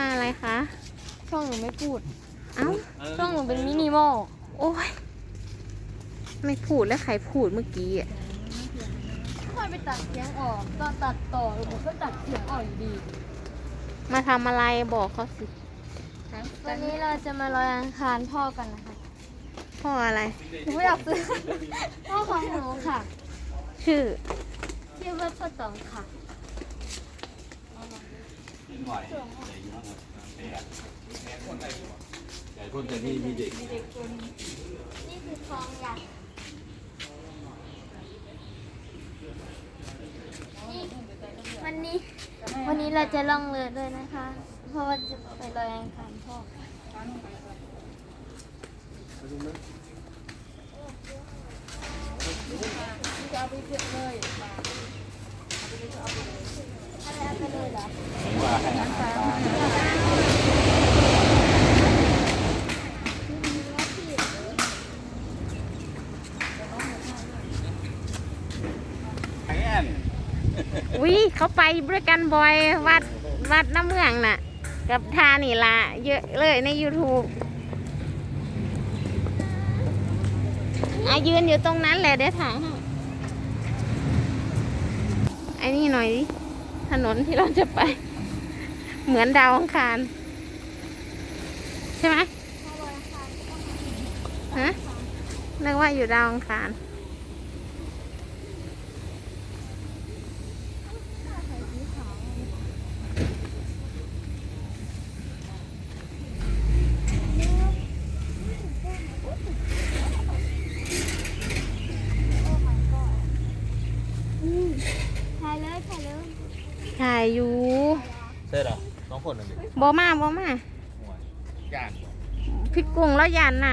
มาอะไรคะ ช่องหนูไม่พูด เอ้า ช่องหนูเป็นมินิมอล โอ้ย ไม่พูดแล้วใครพูดเมื่อกี้อะค่อยไปตัดเสียงออก ตอนตัดต่อหนูก็ตัดเสียงออกอยู่ดี มาทำอะไรบอกเขาสิ วันนี้เราจะมาลอยอังคารพ่อกันนะคะพ่ออะไร หนูไม่อยากซื้อ พ่อของหนูค่ะ ชื่อ ชื่อว่าพ่อตองค่ะ แต่คนจะมีมีเด็กนี่คือคลองใหญ่นี่วันนี้วันนี้เราจะล่องเรือด้วยนะคะ เพราะว่าจะไปลอยอังคารพ่ออะไรเอาไปเลยเหรอ ว่าให้อาหารปลาวิเขาไปด้วยกันบ่อยวัดวัดน้ำเมืองน่ะ กับทานี่ละเยอะเลยใน YouTube อายืนอยู่ตรงนั้นแหละเดี๋ยวถ่ายให้ไอ้นี่หน่อยดิ ถนนที่เราจะไป เหมือนดาวอังคาร ใช่ไหมฮะเรียกว่าอยู่ดาวอังคาร ถ่ายเลยถ่ายเลย ถ่ายอยู่ เสร็จเหรอน้องคนนึงดิ บอมาบอมาห่วยย่านพี่กุ้งแล้วยานน้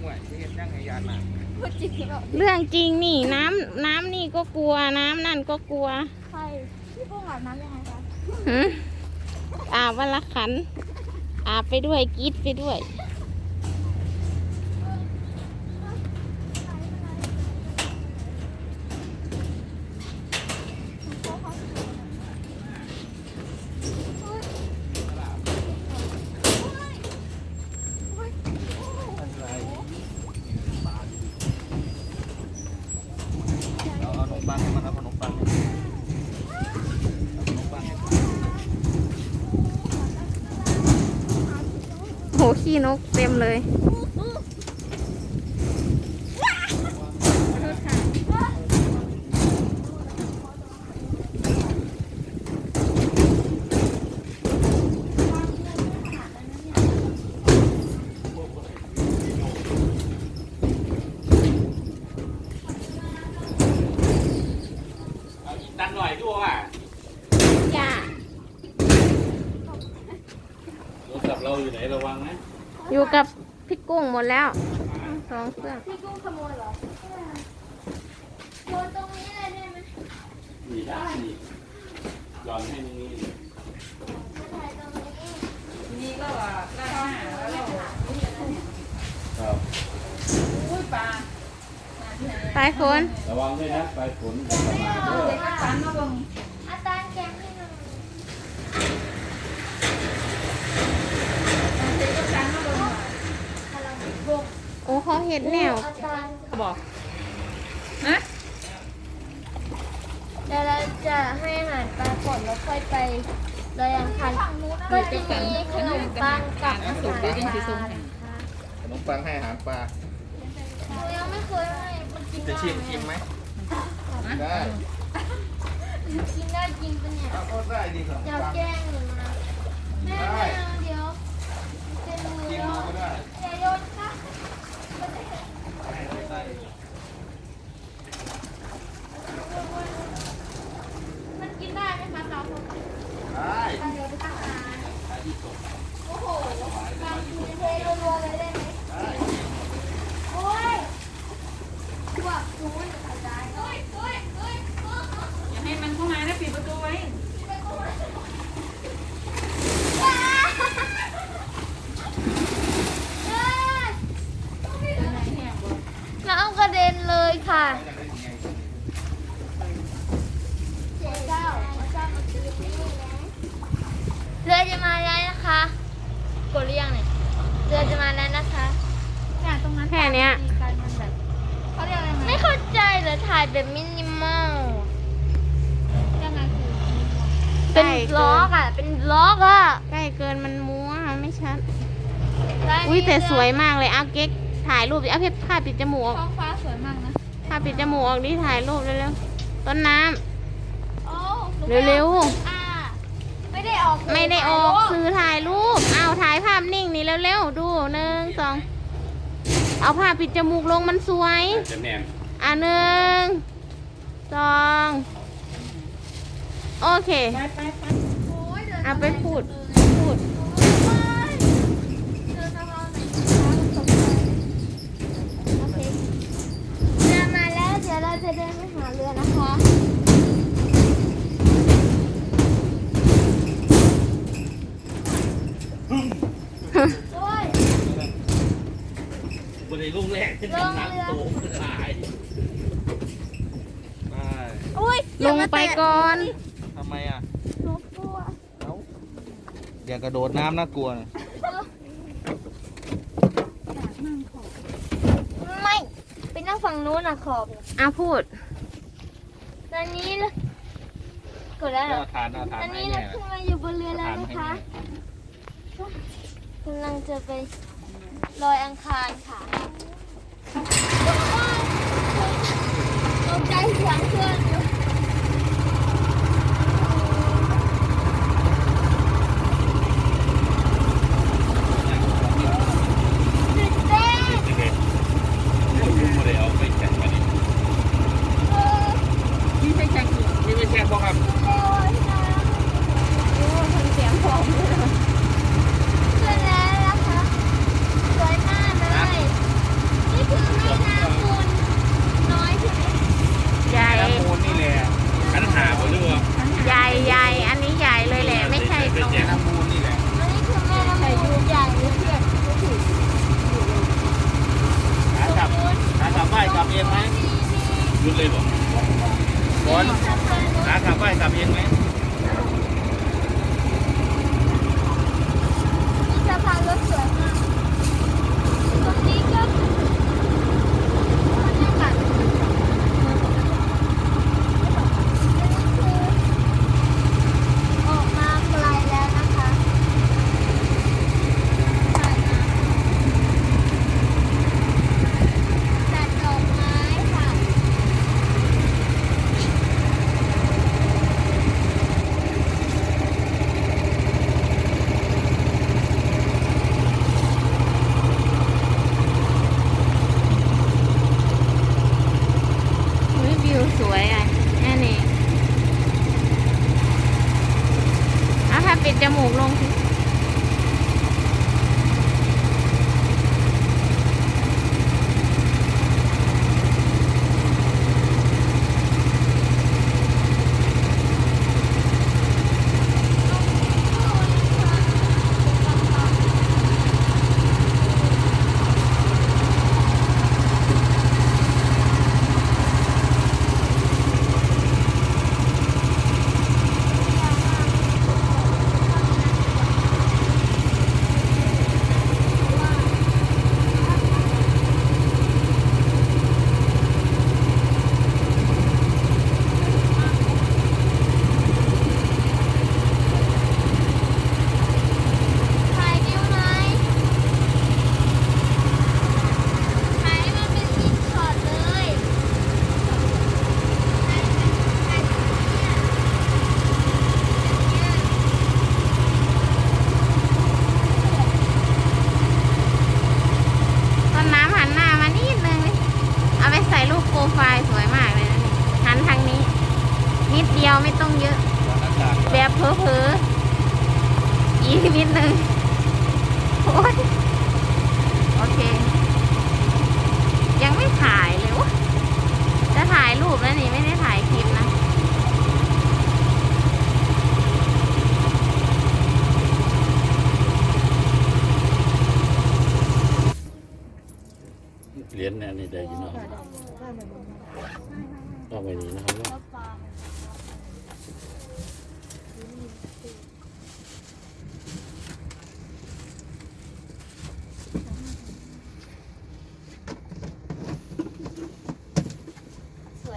ห่วยที่เห็นย่างไงย่านน่ะพูดจริงเหรอำเรื่องจริงนี่น้ำน้ำนี่ก็กลัวน้ำนั่นก็กลัวใครพี่กุ้งอาบน้ำยังไงคะ หึอาบวันละขันอาบไปด้วยกรีดไปด้วย เอาเอาขนมปังให้มันเอาขนมปังให้มันเอาขนมปังให้มัน โห ขี้นกเต็มเลยเอาอีกตันหน่อยด้วยว่ะจ้าโทรศัพท์เราอยู่ไหนระวังนะ อยู่กับพี่กุ้งหมดแล้วสองเครื่องพี่กุ้งขโมยเหรอโยนตรงนี้เลยได้ไหมนี่ได้นี่ย้อนให้ตรงนี้มาถ่ายตรงนี้นี่ก็ว่าหน้าหน้าแล้วเราครับอุ้ยปลาไปคนระวังด้วยนะไปฝนจะมาเด้อเด็กก็ปันมาเบิ่ง อาจารย์แกงให้หน่อย เด็กก็ปันมาเบิ่งว่า พลังบุก โอ้ เขาเห็ดแนวอาจารย์บอกฮะเดี๋ยวเราจะให้อาหารปลาก่อนแล้วค่อยไปลอยอังคารก็จะมีขนมปังกับอาหารปลาขนมปังให้อาหารปลาหนูยังไม่เคยให้มันกินจะได้ชิมชิมไหมได้กินได้จริงปะเนี่ยเอาก็ได้ดีขนมอย่าปังแกล้งหนูนะแม่ไม่เอาเดี๋ยวเจ็บมือกินแล้ดูวก็ได้ อย่าโยนค่ะ ได้ มันกินได้ไหมคะสาวคน ได้ เดี๋ยวไปตั้งอาหารโอ้โหบางทีเทรัวๆเลยได้ไหม ได้ โอ้ยพวกศูนย์กระจายเฮ้ยเฮ้ยเฮ้ยเฮ้ย อย่า ให้มันเข้ามานะปิดประตูไว้ ว้า เนี้ย การมันแบบเขาเรียกอะไร ไม่เข้าใจเลยถ่ายแบบมินิมอล ยังไงคือ เป็น ล็อกอะ เป็นล็อกอะใกล้เกินมันมัวไม่ชัดแล้วอุ้ยแต่นี่สวยมากเลยเอาเก๊กถ่ายรูปดิเอาเพชรผ้าปิดจมูกออกท้องฟ้าสวยมากนะผ้าปิดจมูกออกดิถ่ายรูปเร็วๆต้นน้ำโอ้เร็วอ่าไม่ได้ออกๆไม่ได้ออกสื่อถ่ายรูปเอาถ่ายภาพนิ่งนี่เร็วๆดูหนึ่งสองเอาผ้าปิดจมูกลงมันสวยจะแนมอะหนึ่งสอง โอเคไปไปไปโอ้ยเดินเอาไปพูดพูด เดินทางเราไหนโอเคเรือมาแล้วเดี๋ยวเราจะเดินไปหาเรือนะคะโอ้ย บนในลูกแรกที่เป็นน้ำโตตาย ไป อุ้ยลงไปก่อนทำไมอะ หนูกลัว เอ้า อย่ากระโดดน้ำน่ากลัวนะไม่ไปนั่งฝั่งนู้นนะขอบเอาพูด ตอนนี้เรากดแล้วเหรอ เอาทานเอาทานตอนให้นี้แม่เรานะขึ้นมาอยู่บนเรือเอาแล้วทานนะให้คะแม่กำลังจะไปลอยอังคารค่ะตกใจเสียงเครื่องอยู่ ไม่ต้องเยอะ แบบเพอเพออีกนิดนึงโอ้ยโอเค ยังไม่ถ่ายเลยวะจะถ่ายรูปแล้วนี่ไม่ได้ถ่ายคลิปนะเหรียญเนี่ยนี่ได้ยินเนาะต้องไปนี้นะครับ สว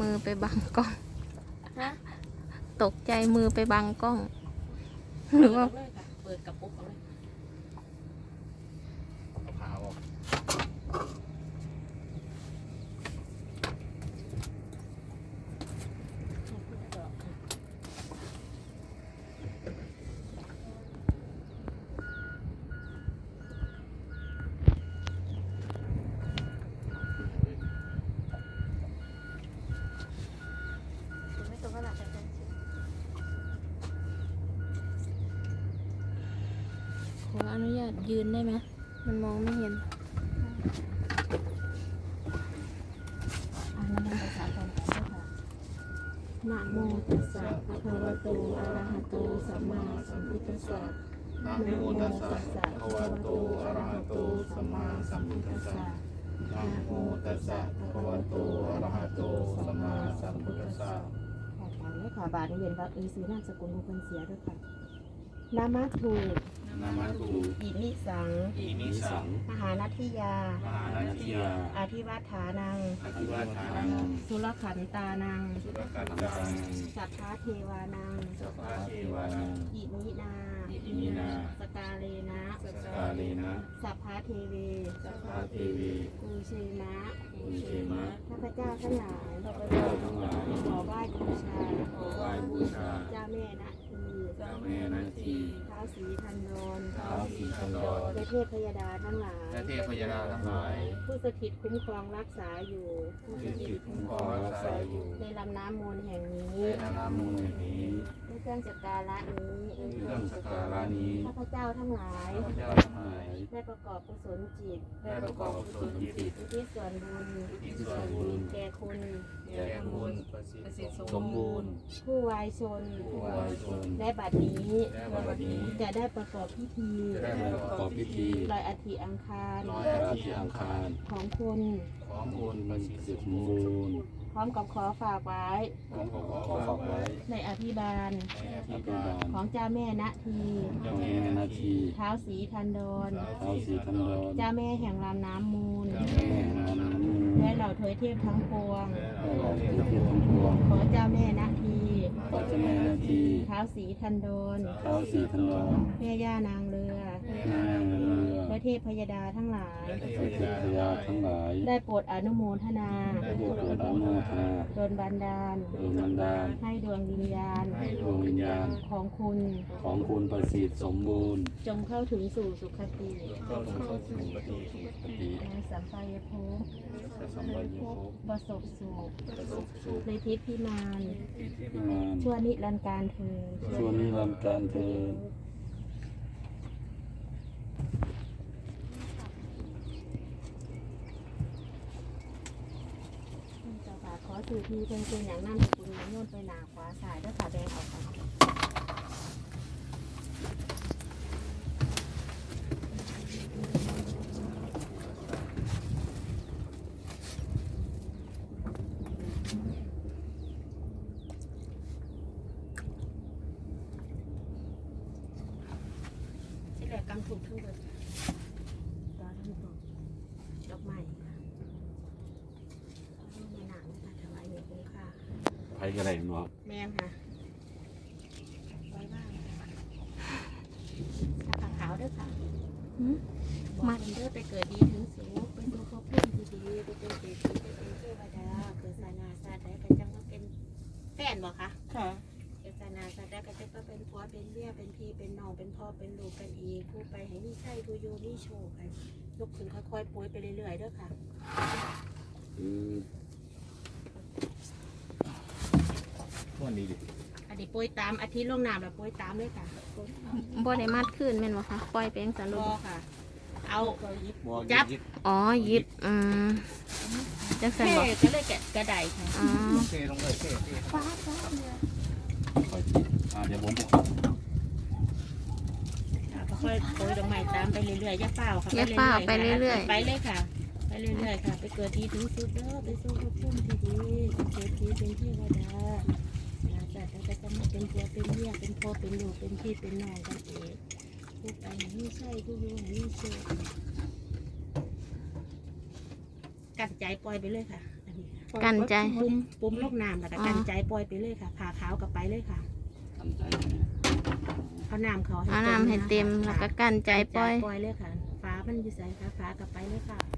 มือไปบังกล้อง ฮะตกใจมือไปบังกล้อง หรือว่า เปิดกระปุก ยืนได้ไหมมันมองไม่เห็นอ่านั่นเป็นภาษาตอนนี้ค่ะนะโมตัสสะภะคะวะโตอะระหะโตสัมมาสัมพุทธัสสะนะโมตัสสะภะคะวะโตอะระหะโตสัมมาสัมพุทธัสสะนะโมตัสสะภะคะวะโตอะระหะโตสัมมาสัมพุทธัสสะขอถามด้วยค่ะบาทนี้เรียนว่าเอซื้อนามสกุลบุคคลเสียด้วยค่ะนามาถู นามาตูอิมิสัง อิมิสัง มหานัตถิยา มหานาทิยาอาทิวัฏฐานัง อธิวาทานัง สุรขันตานัง สุรกันตัง สัทธาเทวานัง สัพพะเทวานัง อิมินา อิมินา สกาเลนะ สกาเลนะ สัพพะเทเวสัพพะเทวีกูเชมะอุเชมะข้าพเจ้าทั้งหลายข้าพเจ้าทั้งหลาย ขอไหว้บูชา ขอไหว้บูชา เจ้าแม่นะที เจ้าแม่นาทีท้าวสีทันดนท้าวสีทันดรและเทพพยดาทั้งหลาย และเทพยดาทั้งหลายผู้สถิตคุ้มครองรักษาอยู่ผู้สที่ถิตคุ้มครองรักษาอยู่ในลำน้ำมูลแห่งนี้ในนานามูลแห่งนี้ รื่องจักการะนี้เครื่องสักการะนี้ข้าพเจ้าทั้งหลาย ข้าพเจ้าทั้งหลาย ได้ประกอบกุศลจิตได้ประกอบกุศลจิตอุทิศส่วนบุญอุทิศส่วนบุญแก่คุณแก่คุณประสิทธิ์สมบูรณ์ ผู้วายชนผู้วายชนและบัดนี้และบัดนี้ จะได้ประกอบพิธีจะได้ประกอบพิธีลอยอัฐิอังคารลอยอาทิตย์อังคารของคุณของคุณประสิทธิ์สมบูรณ์พ ร้อมกับขอฝากไว้ของขอขอฝากไว้ในอภิบาลในอภิบาลของเจ้าแม่ณทีเจ้าแม่นาทีเท้าวสีทันดรเท้าสีทันดรเจ้าแม่แห่งลำน้ำมูลเจ้าแม่นานามูและเหล่าเทวยเทพทั้งปวงและเราเทพทั้งปวง ขอเจ้าแม่ณทีขอเจ้าแม่นาทีเท้าวสีทันดรเท้าสีทันดรแม่ย่านางเรือ แม่นางเรือและเทพพยดาทั้งหลาย และเทพยาทั้งหลายได้โปรดอนุโมทนาได้โปรดอนุโมทนาโดนบันดาลดวงบันดาลให้ดวงวิญญาณ ให้ดวงวิญญาณของคุณของคุณประสิทธิ์สมบูรณ์จงเข้าถึงสู่สุคติก็ลงเข้าสู่ปฏิปฏิในสัมปายภพจะสัมปยุภพประสบสุขประสบสุขในทิพย์พิมานพิมานชั่วนิรันดร์การเธอญชั่วนิรันดร์การเทิน เคือทีเป็นเป็นอย่างนั้นคุณโยนไปหนาขวาสายแล้วขาแดงออกค่ะที่แหลกกำถูกทั้งหมดตอนทั้งหมดดอกไม้ค่ะเอาในหนังค่ะถวายเงินคุ้มค่า ใคร ก็ได้เนาะแมนค่ะไว้บ้างชาขาวด้วยค่ะหืม มาเด้อไปเกิดดีถึงสูงเป็นตัวครอบครัวที่ดีไปเป็นเศรษฐีไปเป็นเทวดาเกิดศาสนาศาสตร์ได้ไปจังว่าเป็นแฟนบอกคะค่ะ เกิดศาสนาศาสตร์ได้ก็จะก็เป็นผัวเป็นเมียเป็นพี่เป็นน้องเป็นพ่อเป็นลูกกันอีกผู้ไปให้มีใช่ผู้อยู่มีโชคกันลุกขึ้นค่อยๆป่วยไปเรื่อยๆเด้อค่ะคื อวันนี้ดิอันนี้ป่วยตามอาทิตย์ล่วงหน้าแบบป่วยตามเลยค่ะบ่ได้มัดขึ้นแม่นบ่คะปล่อยไปจังซั่นรลูอกค่ะ เอาจับอ๋อหยิบอืมจังซั่นเท่บ่ก็เลยแกะกระไดค่ะอ๋อ เทลงเลยเทเทฟ้าฟ้าเนี่ยคอยจิอ่าเดี๋ยวผมค่อยๆโปรยดอกไม้ตามไปเรื่อยๆอย่าเปล่าค่ะอย่าเฝ้าไปเรื่อยๆ ไปเลยค่ะ ไปเรื่อยๆค่ะ ไปเกิดที่ถึงสุดเด้อไปสู่ภพภูมิที่ดีเป็นเศรษฐีเป็นเทวดาอาจารย์ ก็จะมาเป็นผัวเป็นเมียเป็นพ่อเป็นลูกเป็นพี่เป็นน้องกันเองผู้ไปนี่ใช่ผู้อยู่นี่เชื่อกัดใจปล่อยไปเลยค่ะอันนี้ค่ะกันใจ ปุ่มปุ่มลกน้ำแล้วก็อ๋อกันใจปล่อยไปเลยค่ะผ่าขาวกลับไปเลยค่ะทำใจเนี่ยเอาน้ำเขาเอาน้ำให้เต็มแล้วก็กันใจปล่อย ปล่อยเลยค่ะฟ้ามันอยู่ใส่ค่ะฟ้ากลับไปเลยค่ะค่ะ